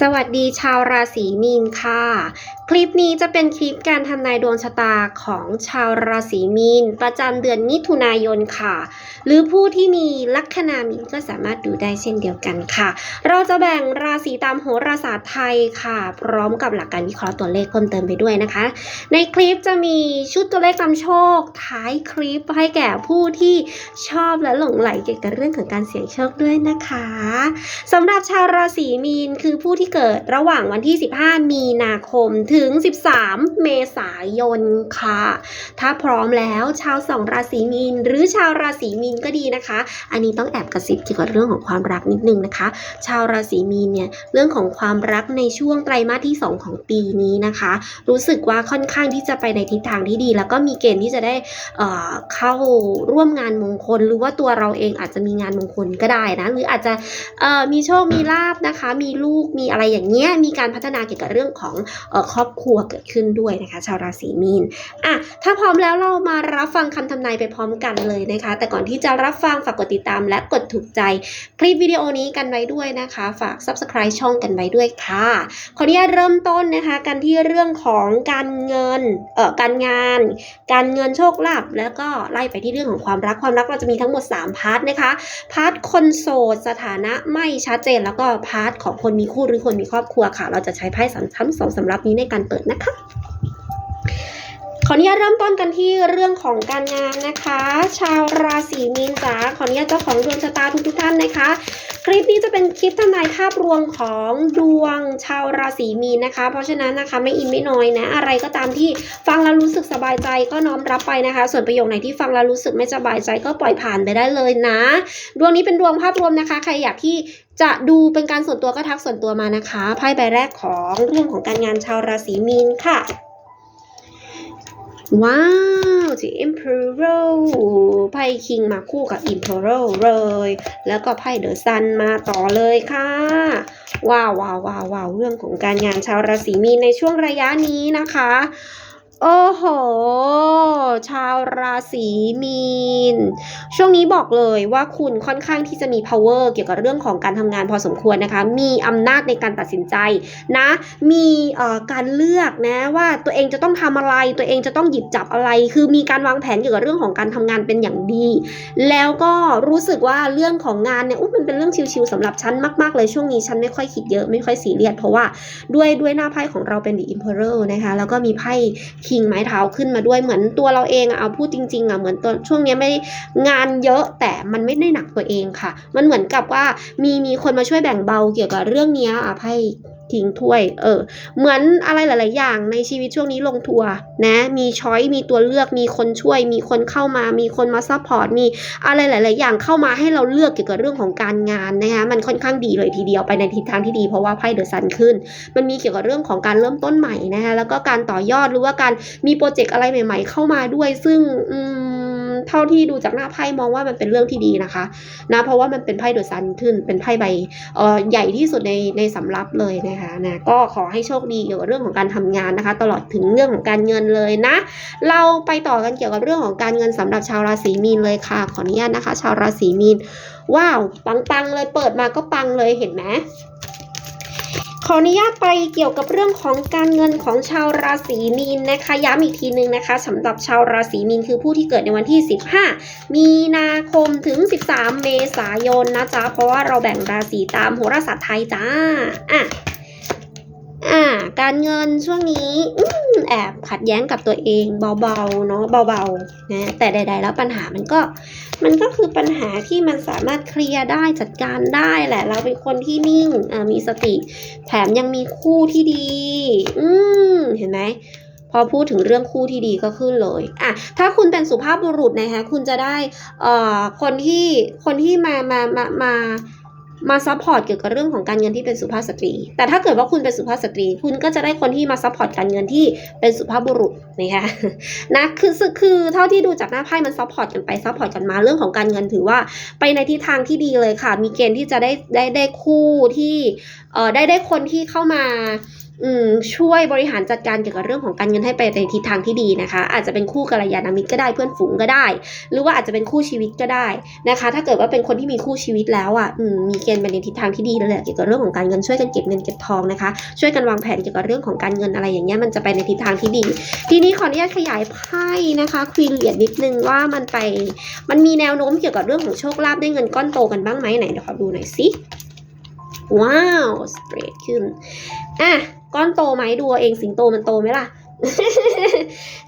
สวัสดีชาวราศีมีนค่ะ คลิปนี้จะเป็นคลิปการทำนายดวงชะตาของชาวราศีมีน ประจำเดือนมิถุนายนค่ะ หรือผู้ที่มีลัคนามีนก็สามารถดูได้เช่นเดียวกันค่ะ เราจะแบ่งราศีตามโหราศาสตร์ไทยค่ะ พร้อมกับหลักการวิเคราะห์ตัวเลขเพิ่มเติมไปด้วยนะคะ ในคลิปจะมีชุดตัวเลขนำโชค ท้ายคลิปให้แก่ผู้ที่ชอบและหลงไหลเกี่ยวกับเรื่องของการเสี่ยงโชคด้วยนะคะสำหรับชาวราศีมีนคือผู้ที่เกิดระหว่างวันที่ 15 มีนาคมถึงึง 13 เมษายนค่ะ ถ้าพร้อมแล้วชาวสองราศีมีน หรือชาวราศีมีนก็ดีนะคะ อันนี้ต้องแอบกระซิบเกี่ยวกับเรื่องของความรักนิดนึงนะคะ ชาวราศีมีนเนี่ยเรื่องของความรักในช่วงไตรมาสที่ 2 ของปีนี้นะคะ รู้สึกว่าค่อนข้างที่จะไปในทิศทางที่ดี แล้วก็มีเกณฑ์ที่จะได้เอ่อเข้าร่วมงานมงคล หรือว่าตัวเราเองอาจจะมีงานมงคลก็ได้นะหรืออาจจะเอ่อมีโชคมีลาบนะคะ มีลูกมีอะไรอย่างเงี้ยมีการพัฒนาเกี่ยวกับเรื่องของเอ่อครอบครัวเกิดขึ้นด้วยนะคะ ชาวราศีมีนอะถ้าพร้อมแล้วเรามารับฟังคำทำนายไปพร้อมกันเลยนะคะ แต่ก่อนที่จะรับฟังฝากกดติดตามและกดถูกใจ คลิปวิดีโอนี้กันไว้ด้วยนะคะ ฝาก subscribe ช่องกันไว้ด้วยค่ะ ขออนุญาตเริ่มต้นนะคะ กันที่เรื่องของการเงินเอ่อการงาน การเงินโชคลาภแล้วก็ไล่ไปที่เรื่องของความรักความรักเราจะมีทั้งหมด 3 พาร์ทนะคะพาร์ทคนโสดสถานะไม่ชัดเจนแล้วก็พาร์ทของคนมีคู่หรือคนมีครอบครัวค่ะ เราจะใช้ไพ่สามทั้งสองสำรับนี้ในการเปิดนะคะ ขออนุญาตเริ่มต้นกันที่เรื่องของการงานนะคะ ชาวราศีมีนจ๋าขออนุญาตเจ้าของดวงชะตาทุกทุกๆท่านนะคะ คลิปนี้จะเป็นคลิปทำนายภาพรวมของดวงชาวราศีมีนนะคะ เพราะฉะนั้นนะคะไม่อินไม่น้อยนะ อะไรก็ตามที่ฟังแล้วรู้สึกสบายใจก็น้อมรับไปนะคะ ส่วนประโยคไหนที่ฟังแล้วรู้สึกไม่สบายใจก็ปล่อยผ่านไปได้เลยนะ ดวงนี้เป็นดวงภาพรวมนะคะ ใครอยากที่จะดูเป็นการส่วนตัวก็ทักส่วนตัวมานะคะไพ่ใบแรกของเรื่องของการงานชาวราศีมีนค่ะ ว้าวที่ Emperor ไพ่คิงมาคู่กับ Emperor เลย แล้วก็ไพ่เดอะซันมาต่อเลยค่ะว้าวว้าวว้าวว้าวเรื่องของการงานชาวราศีมีนในช่วงระยะนี้นะคะ โอ้โห ชาวราศีมีน ช่วงนี้บอกเลยว่าคุณค่อนข้างที่จะมี power เกี่ยวกับเรื่องของการทำงานพอสมควรนะคะ มีอำนาจในการตัดสินใจนะ มีการเลือกนะว่าตัวเองจะต้องทำอะไร ตัวเองจะต้องหยิบจับอะไร คือมีการวางแผนเกี่ยวกับเรื่องของการทำงานเป็นอย่างดี แล้วก็รู้สึกว่าเรื่องของงานเนี่ยอุ๊ยมันเป็นเรื่องชิวๆสำหรับฉันมากๆเลยช่วงนี้ฉันไม่ค่อยคิดเยอะไม่ค่อยซีเรียสเพราะว่าด้วยด้วยหน้าไพ่ของเราเป็น The Emperor นะคะแล้วก็มีไพ่พิงไม้เท้าขึ้นมาด้วยเหมือนตัวเราเองเอาพูดจริงๆอะเหมือนตัวช่วงนี้ไม่งานเยอะแต่มันไม่ได้หนักตัวเองค่ะ มันเหมือนกับว่ามีมีคนมาช่วยแบ่งเบาเกี่ยวกับเรื่องนี้อะไพ่ ทิ้งถ้วย เออ เหมือนอะไรหลาย ๆ อย่างในชีวิตช่วงนี้ลงทัวร์นะ มีช้อยมีตัวเลือก มีคนช่วย มีคนเข้ามา มีคนมาซัพพอร์ต มีอะไรหลาย ๆ อย่างเข้ามาให้เราเลือกเกี่ยวกับเรื่องของการงานนะคะ มันค่อนข้างดีเลยทีเดียวไปในทิศทางที่ดีเพราะว่าไพ่เดอะซันขึ้น มันมีเกี่ยวกับเรื่องของการเริ่มต้นใหม่นะคะ แล้วก็การต่อยอดหรือว่าการมีโปรเจกต์อะไรใหม่ ๆ เข้ามาด้วย ซึ่งอืม เท่าที่ดูจากหน้าไพ่มองว่ามันเป็นเรื่องที่ดีนะคะนะเพราะว่ามันเป็นไพ่เดอะซันขึ้นเป็นไพ่ใบเอ่อใหญ่ที่สุดในในสำรับเลยนะคะนะก็ขอให้โชคดีเกี่ยวกับเรื่องของการทำงานนะคะ ตลอดถึงเรื่องของการเงินเลยนะ เราไปต่อกันเกี่ยวกับเรื่องของการเงินสำหรับชาวราศีมีนเลยค่ะขออนุญาตนะคะ ชาวราศีมีนว้าวปังๆเลยเปิดมาก็ปังเลยเห็นไหม ขออนุญาตไปเกี่ยวกับเรื่องของการเงินของชาวราศีมีนนะคะ ย้ำอีกทีนึงนะคะสำหรับชาวราศีมีนคือผู้ที่เกิดในวันที่ 15 มีนาคมถึง 13 เมษายนนะจ๊ะเพราะว่าเราแบ่งราศีตามโหราศาสตร์ไทยจ้าอะ อ่า การเงินช่วงนี้อแอบขัดแย้งกับตัวเองเบาๆเนาะเบาๆนะแต่ใด ๆ แล้วปัญหามันก็มันก็คือปัญหาที่มันสามารถเคลียร์ได้จัดการได้แหละ เราเป็นคนที่นิ่งมีสติ แถมยังมีคู่ที่ดี อืมเห็นไหมพอพูดถึงเรื่องคู่ที่ดีก็ขึ้นเลยอะถ้าคุณเป็นสุภาพบุรุษนะคะคุณจะได้เอ่อคนที่คนที่มามามามามา มาซัพพอร์ตเกี่ยวกับเรื่องของการเงินที่เป็นสุภาพสตรี แต่ถ้าเกิดว่าคุณเป็นสุภาพสตรี คุณก็จะได้คนที่มาซัพพอร์ตการเงินที่เป็นสุภาพบุรุษนะคะนะคือคือเท่าที่ดูจากหน้าไพ่มันซัพพอร์ตกันไปซัพพอร์ตกันมาเรื่องของการเงินถือว่าไปในทิศทางที่ดีเลยค่ะ มีเกณฑ์ที่จะได้ได้ได้คู่ที่เอ่อได้ได้คนที่เข้ามา ช่วยบริหารจัดการเกี่ยวกับเรื่องของการเงินให้ไปในทิศทางที่ดีนะคะ อาจจะเป็นคู่กัลยาณมิตรก็ได้เพื่อนฝูงก็ได้ หรือว่าอาจจะเป็นคู่ชีวิตก็ได้นะคะ ถ้าเกิดว่าเป็นคนที่มีคู่ชีวิตแล้วอะมีเกณฑ์ไปในทิศทางที่ดีแล้วแหละเกี่ยวกับเรื่องของการเงินช่วยกันเก็บเงินเก็บทองนะคะ ช่วยกันวางแผนเกี่ยวกับเรื่องของการเงินอะไรอย่างเงี้ยมันจะไปในทิศทางที่ดี ทีนี้ขออนุญาตขยายไพ่นะคะควีนเหรียญนิดนึงว่ามันไป มันมีแนวโน้มเกี่ยวกับเรื่องของโชคลาภได้เงินก้อนโตกันบ้างไหมไหนเดี๋ยวขอดูหน่อยสิว้าวสเตรทขึ้นอะ ก้อนโตไหมดูเอาเองสิงโตมันโตไหมล่ะ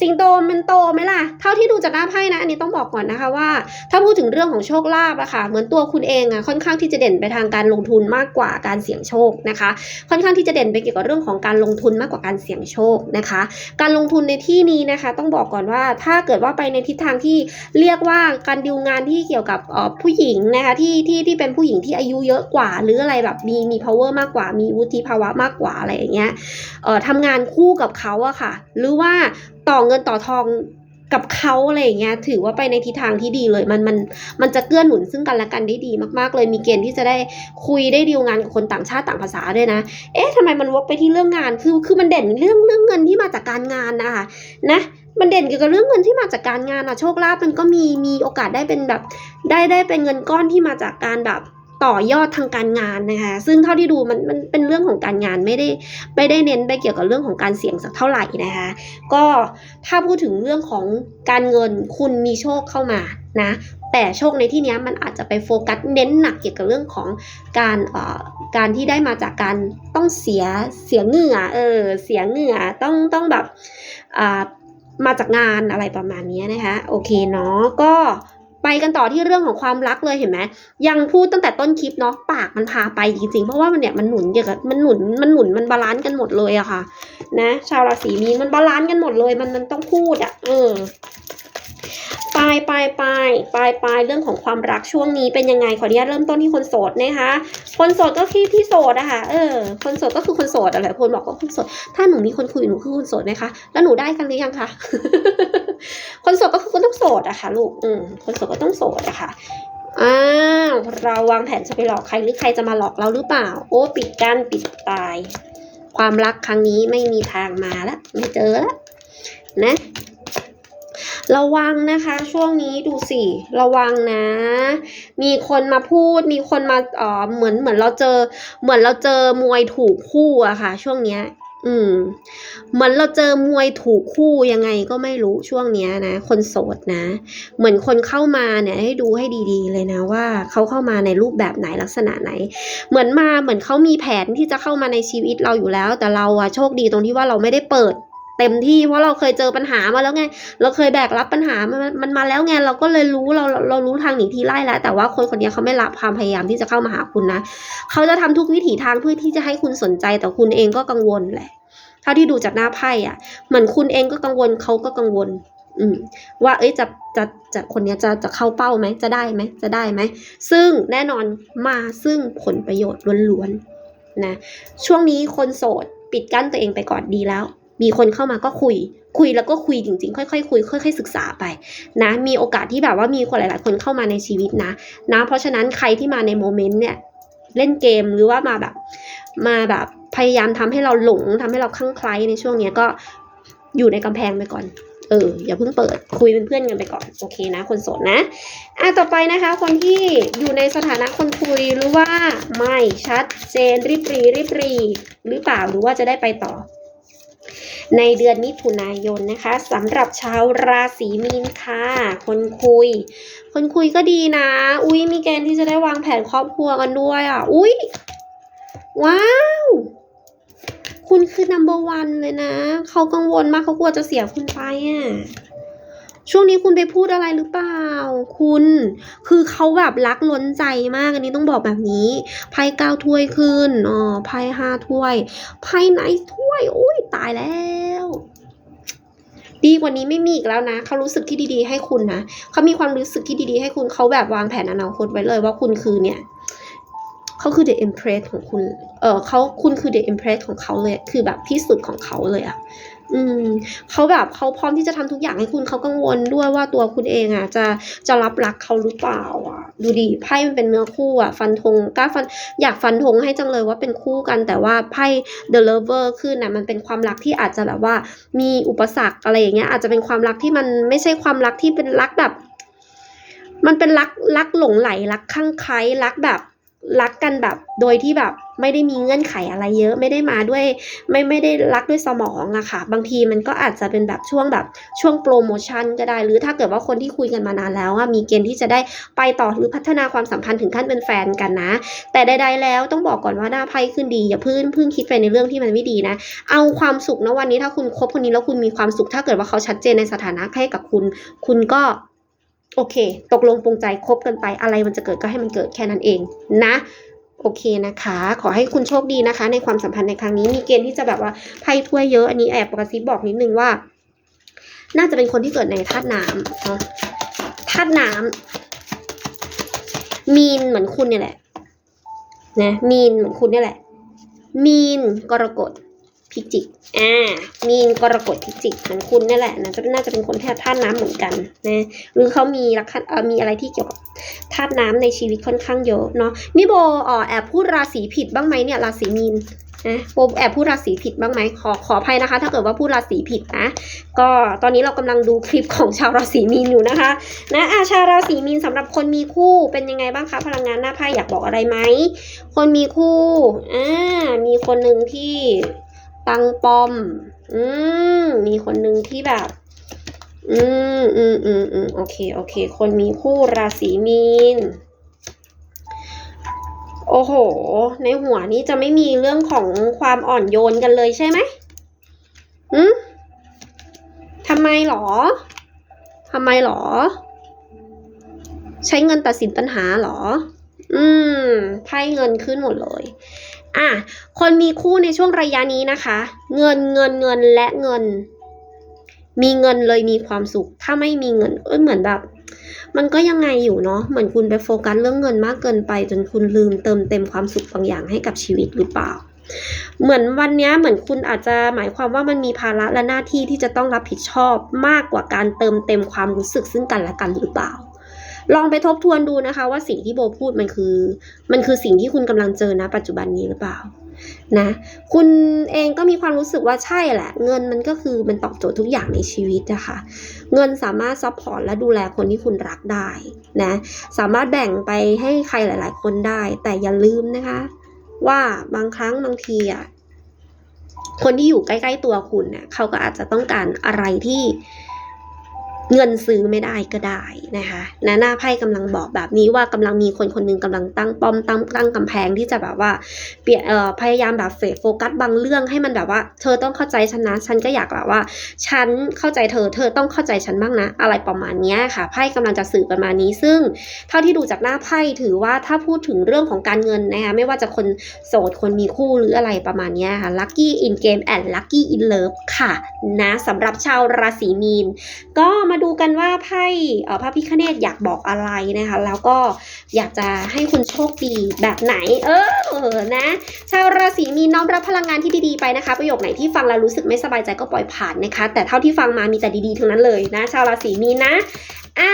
สิงโตมันโตไหมล่ะ เท่าที่ดูจากหน้าไพ่นะ อันนี้ต้องบอกก่อนนะคะว่า ถ้าพูดถึงเรื่องของโชคลาภอะค่ะ เหมือนตัวคุณเองอะค่อนข้างที่จะเด่นไปทางการลงทุนมากกว่าการเสี่ยงโชคนะคะ ค่อนข้างที่จะเด่นไปเกี่ยวกับเรื่องของการลงทุนมากกว่าการเสี่ยงโชคนะคะ การลงทุนในที่นี้นะคะ ต้องบอกก่อนว่าถ้าเกิดว่าไปในทิศทางที่เรียกว่าการดิวงานที่เกี่ยวกับออผู้หญิงนะคะที่ที่ที่เป็นผู้หญิงที่อายุเยอะกว่า หรืออะไรแบบมีมี power มากกว่ามีวุฒิภาวะมากกว่าอะไรอย่างเงี้ยเอ่อทำงานคู่กับเขาอะค่ะหรือว่าต่อเงินต่อทองกับเขาอะไรอย่างเงี้ยถือว่าไปในทิศทางที่ดีเลยมันมันมันจะเกื้อหนุนซึ่งกันและกันได้ดีมากๆ เลยมีเกณฑ์ที่จะได้คุยได้ดีลงานกับคนต่างชาติต่างภาษาด้วยนะ เอ๊ะทำไมมันวกไปที่เรื่องงานคือคือมันเด่นเรื่องเรื่องเงินที่มาจากการงานนะคะนะมันเด่นเกี่ยวกับเรื่องเงินที่มาจากการงานอะโชคลาภมันก็มีมีโอกาสได้เป็นแบบ ได้ได้เป็นเงินก้อนที่มาจากการแบบ ต่อยอดทางการงานนะคะ ซึ่งเท่าที่ดูมันมันเป็นเรื่องของการงานไม่ได้ไม่ได้เน้นไปเกี่ยวกับเรื่องของการเสี่ยงสักเท่าไหร่นะคะ ก็ถ้าพูดถึงเรื่องของการเงินคุณมีโชคเข้ามานะแต่โชคในที่นี้มันอาจจะไปโฟกัสเน้นหนักเกี่ยวกับเรื่องของการเอ่อการที่ได้มาจากการต้องเสียเสียเหงื่อเออเสียเหงื่อต้องต้องแบบอ่ามาจากงานอะไรประมาณนี้นะคะ โอเคเนาะก็ ไปกันต่อที่เรื่องของความรักเลยเห็นไหมยังพูดตั้งแต่ต้นคลิปเนาะปากมันพาไปจริงๆ เพราะว่ามันเนี่ยมันหนุนเกี่ยวกับมันหนุนมันหนุนมันบาลานซ์กันหมดเลยอะค่ะ นะ ชาวราศีมีนมันบาลานซ์กันหมดเลยมันมันต้องพูดอะเออปลายปลายปลายปลายปลายเรื่องของความรักช่วงนี้เป็นยังไงขออนุญาตเริ่มต้นที่คนโสดนะคะ คนโสดก็ที่ที่โสดอะค่ะเออ คนโสดก็คือคนโสดอะไรคนบอกว่าคนโสด ถ้าหนูมีคนคุยหนูคือคนโสดไหมคะแล้วหนูได้กันหรือยังคะ คนโสดก็คือคนต้องโสดอะค่ะลูกอืมคนโสดก็ต้องโสดอะค่ะอ้าวเราวางแผนจะไปหลอกใครหรือใครจะมาหลอกเราหรือเปล่า โอ้ปิดกั้นปิดตาย ความรักครั้งนี้ไม่มีทางมาล้วไม่เจอแล้วนะระวังนะคะ ช่วงนี้ดูสิระวังนะ มีคนมาพูด มีคนมาเออเหมือนเหมือนเราเจอ เหมือนเราเจอมวยถูกคู่อะค่ะ ช่วงเนี้ย อืม เหมือนเราเจอมวยถูกคู่ยังไงก็ไม่รู้ช่วงเนี้ยนะ คนโสดนะ เหมือนคนเข้ามาเนี่ยให้ดูให้ดีๆเลยนะว่าเขาเข้ามาในรูปแบบไหนลักษณะไหน เหมือนมาเหมือนเขามีแผนที่จะเข้ามาในชีวิตเราอยู่แล้ว แต่เราอะโชคดีตรงที่ว่าเราไม่ได้เปิด เต็มที่เพราะเราเคยเจอปัญหามาแล้วไง เราเคยแบกรับปัญหามันมันมาแล้วไงเราก็เลยรู้เราเรารู้ทางหนีทีไล่แล้ว แต่ว่าคนคนนี้เขาไม่รับความพยายามที่จะเข้ามาหาคุณนะเขาจะทำทุกวิถีทางเพื่อที่จะให้คุณสนใจ แต่คุณเองก็กังวลแหละเท่าที่ดูจากหน้าไพ่อะเหมือนคุณเองก็กังวลเขาก็กังวล อืม ว่าเอ้ยจะจะจะคนนี้จะจะเข้าเป้าไหมจะได้ไหมจะได้ไหมซึ่งแน่นอนมาซึ่งผลประโยชน์ล้วนๆนะช่วงนี้คนโสดปิดกั้นตัวเองไปก่อนดีแล้ว มีคนเข้ามาก็คุย คุยแล้วก็คุยจริงๆ ค่อยๆคุยค่อยๆศึกษาไปนะมีโอกาสที่แบบว่ามีคนหลาย ๆ คนเข้ามาในชีวิตนะนะเพราะฉะนั้นใครที่มาในโมเมนต์เนี่ยเล่นเกมหรือว่ามาแบบมาแบบพยายามทำให้เราหลงทำให้เราคลั่งไคล้ในช่วงเนี้ก็อยู่ในกำแพงไปก่อน เออ อย่าเพิ่งเปิดคุยเป็นเพื่อนกันไปก่อน โอเคนะ คนโสดนะอะต่อไปนะคะ คนที่อยู่ในสถานะคนคุยหรือว่าไม่ชัดเจนรีบรีรีบรีหรือเปล่าหรือว่าจะได้ไปต่อ ในเดือนมิถุนายนนะคะสำหรับชาวราศีมีนค่ะ คนคุย คนคุยก็ดีนะ อุ้ยมีเกณฑ์ที่จะได้วางแผนครอบครัวกันด้วยอะ อุ้ยว้าว คุณคือ number one เลยนะ เขากังวลมากเขากลัวจะเสียคุณไปอะ ช่วงนี้คุณไปพูดอะไรหรือเปล่า คุณ คือเขาแบบรักล้นใจมากอันนี้ต้องบอกแบบนี้ไพ่เก้าถ้วยขึ้นอ๋อไพ่ห้าถ้วยไพ่ไหนถ้วยอุ้ยตายแล้วดีกว่านี้ไม่มีอีกแล้วนะเขารู้สึกที่ดีๆ ให้คุณนะเขามีความรู้สึกที่ดีๆ ให้คุณเขาแบบวางแผนอนาคตไว้เลยว่าคุณคือเนี่ยเขาคือ the empress ของคุณ เออเขาคุณคือ the empress ของเขาเลย คือแบบที่สุดของเขาเลยอะ อืมเขาแบบเขาพร้อมที่จะทำทุกอย่างให้คุณเขากังวลด้วยว่าตัวคุณเองอะ จะจะรับรักเขาหรือเปล่าอะ ดูดิไพ่มันเป็นเนื้อคู่อะ ฟันธงกล้าฟันอยากฟันธงให้จังเลยว่าเป็นคู่กัน แต่ว่าไพ่ The Lover ขึ้นน่ะมันเป็นความรักที่อาจจะแบบว่า มีอุปสรรคอะไรอย่างเงี้ย อาจจะเป็นความรักที่มันไม่ใช่ความรักที่เป็นรักแบบ มันเป็นรักรักหลงไหลรักข้างใคล้รักแบบ รักกันแบบโดยที่แบบไม่ได้มีเงื่อนไขอะไรเยอะ ไม่ได้มาด้วย ไม่ไม่ได้รักด้วยสมองอะค่ะ บางทีมันก็อาจจะเป็นแบบช่วงแบบช่วงโปรโมชั่นก็ได้ หรือถ้าเกิดว่าคนที่คุยกันมานานแล้วอะมีเกณฑ์ที่จะได้ไปต่อหรือพัฒนาความสัมพันธ์ถึงขั้นเป็นแฟนกันนะ แต่ใด ๆ แล้วต้องบอกก่อนว่าหน้าไพ่ขึ้นดี อย่าพิ่งพิ่งคิดไปในเรื่องที่มันไม่ดีนะ เอาความสุขนะวันนี้ถ้าคุณคบคนนี้แล้วคุณมีความสุข ถ้าเกิดว่าเขาชัดเจนในสถานะให้กับคุณ คุณก็ โอเค ตกลงปรงใจคบกันไปอะไรมันจะเกิดก็ให้มันเกิดแค่นั้นเองนะโอเคนะคะ ขอให้คุณโชคดีนะคะ ในความสัมพันธ์ในครั้งนี้มีเกณฑ์ที่จะแบบว่าไพ่ถ้วยเยอะอันนี้แอบกระซิบบอกนิดนึงว่า น่าจะเป็นคนที่เกิดในธาตุน้ำเนาะธาตุน้ำมีนเหมือนคุณเนี่ยแหละนะมีนเหมือนคุณเนี่ยแหละ มีนกรกฎ พิจิก อ่า มีนกรกฎพิจิกเหมือนคุณนี่แหละนะจะน่าจะเป็นคนแทธาตุน้ำเหมือนกันนะ หรือเขามีลักษณะมีอะไรที่เกี่ยวกับธาตุน้ำในชีวิตค่อนข้างเยอะเนาะ นี่โบออแอบพูดราศีผิดบ้างไหมเนี่ยราศีมีนนะโบแอบพูดราศีผิดบ้างไหมขอขออภัยนะคะ ถ้าเกิดว่าพูดราศีผิดนะ ก็ตอนนี้เรากำลังดูคลิปของชาวราศีมีนอยู่นะคะ นะอาชาวราศีมีนสำหรับคนมีคู่เป็นยังไงบ้างคะพลังงานหน้าไพ่อยากบอกอะไรไหมคนมีคู่อ่ามีคนหนึ่งที่ ตังปอม อืม มีคนหนึ่งที่แบบ อืมอืมอืมอืมโอเค โอเค คนมีคู่ราศีมีน โอ้โห ในหัวนี้จะไม่มีเรื่องของความอ่อนโยนกันเลยใช่ไหมอืมทำไมหรอ ทำไมหรอ ใช้เงินตัดสินปัญหาหรอ อืม ไพ่เงินขึ้นหมดเลย อะคนมีคู่ในช่วงระยะนี้นะคะ เงินเงินเงินและเงิน มีเงินเลยมีความสุข ถ้าไม่มีเงินเอ้ยเหมือนแบบ มันก็ยังไงอยู่เนาะเหมือนคุณไปโฟกัสเรื่องเงินมากเกินไป จนคุณลืมเติมเต็มความสุขบางอย่างให้กับชีวิตหรือเปล่า เหมือนวันนี้เหมือนคุณอาจจะหมายความว่ามันมีภาระและหน้าที่ที่จะต้องรับผิดชอบมากกว่าการเติมเต็มความรู้สึกซึ่งกันและกันหรือเปล่า ลองไปทบทวนดูนะคะ ว่าสิ่งที่โบพูดมันคือ มันคือสิ่งที่คุณกำลังเจอนะปัจจุบันนี้หรือเปล่านะคุณเองก็มีความรู้สึกว่าใช่แหละ เงินมันก็คือมันตอบโจทย์ทุกอย่างในชีวิตนะคะเงินสามารถซัพพอร์ตและดูแลคนที่คุณรักได้นะสามารถแบ่งไปให้ใครหลาย ๆ คนได้ แต่อย่าลืมนะคะ ว่าบางครั้งบางทีอะคนที่อยู่ใกล้ ๆ ตัวคุณเน่ะเขาก็อาจจะต้องการอะไรที่ เงินซื้อไม่ได้ก็ได้นะคะนะหน้าไพ่กำลังบอกแบบนี้ว่ากำลังมีคนคนหนึงกำลังตั้งป้อมตั้งตั้งกำแพงที่จะแบบว่าเปลี่ยนเอ่อพยายามแบบเฟโฟกัสบางเรื่องให้มันแบบว่า เธอต้องเข้าใจฉันนะฉันก็อยากแบบว่า ฉันเข้าใจเธอ เธอต้องเข้าใจฉันบ้างนะ อะไรประมาณนี้ค่ะไพ่กำลังจะสื่อประมาณนี้ ซึ่งเท่าที่ดูจากหน้าไพ่ถือว่าถ้าพูดถึงเรื่องของการเงินนะคะไม่ว่าจะคนโสดคนมีคู่หรืออะไรประมาณนี้ค่ะ lucky in game and lucky in love ค่ะนะสำหรับชาวราศีมีน ก็มาดูกันว่าไพ่พระพิคเนตอยากบอกอะไรนะคะ แล้วก็อยากจะให้คุณโชคดีแบบไหน เออนะ ชาวราศีมีนน้อมรับพลังงานที่ดีๆไปนะคะ ประโยคไหนที่ฟังแล้วรู้สึกไม่สบายใจก็ปล่อยผ่านนะคะ แต่เท่าที่ฟังมามีแต่ดีๆทั้งนั้นเลยนะ ชาวราศีมีนนะ อะ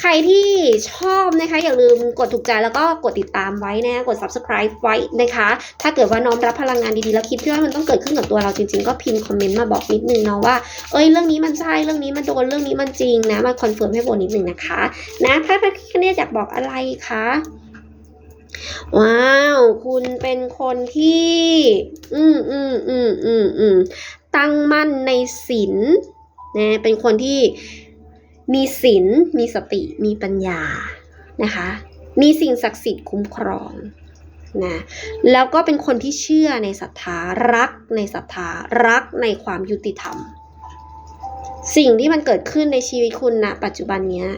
ใครที่ชอบนะคะ อย่าลืมกดถูกใจแล้วก็กดติดตามไว้นะ กด subscribe ไว้นะคะ ถ้าเกิดว่าน้อมรับพลังงานดีๆ แล้วคิดว่ามันต้องเกิดขึ้นกับตัวเราจริงๆ ก็พิมพ์คอมเมนต์มาบอกนิดนึงเนาะว่า เอ้ยเรื่องนี้มันใช่ เรื่องนี้มันโดน เรื่องนี้มันจริงนะ มาคอนเฟิร์มให้โบนิดนึงนะคะ นะพระพิฆเนศอยากบอกอะไรคะ ว้าว คุณเป็นคนที่ อืมอืมอืมอืมอืมตั้งมั่นในศีลนะ เป็นคนที่ มีศีลมีสติมีปัญญานะคะ มีสิ่งศักดิ์สิทธิ์คุ้มครองนะแล้วก็เป็นคนที่เชื่อในศรัทธารักในศรัทธารักในความยุติธรรม สิ่งที่มันเกิดขึ้นในชีวิตคุณณปัจจุบันเนี้ย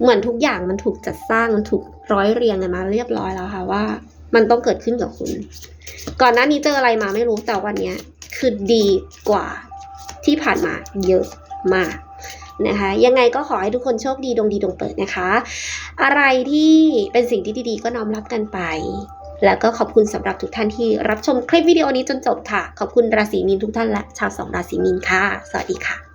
เหมือนทุกอย่างมันถูกจัดสร้างมันถูกร้อยเรียงกันมาเรียบร้อยแล้วค่ะว่า มันต้องเกิดขึ้นกับคุณ ก่อนหน้านี้เจออะไรมาไม่รู้แต่วันนี้คือดีกว่าที่ผ่านมาเยอะมาก นะคะ ยังไงก็ขอให้ทุกคนโชคดีดวงดีดวงเปิดนะคะ อะไรที่เป็นสิ่งที่ดีๆ ก็น้อมรับกันไป แล้วก็ขอบคุณสำหรับทุกท่านที่รับชมคลิปวิดีโอนี้จนจบค่ะ ขอบคุณราศีมีนทุกท่านและชาวสองราศีมีนค่ะ สวัสดีค่ะ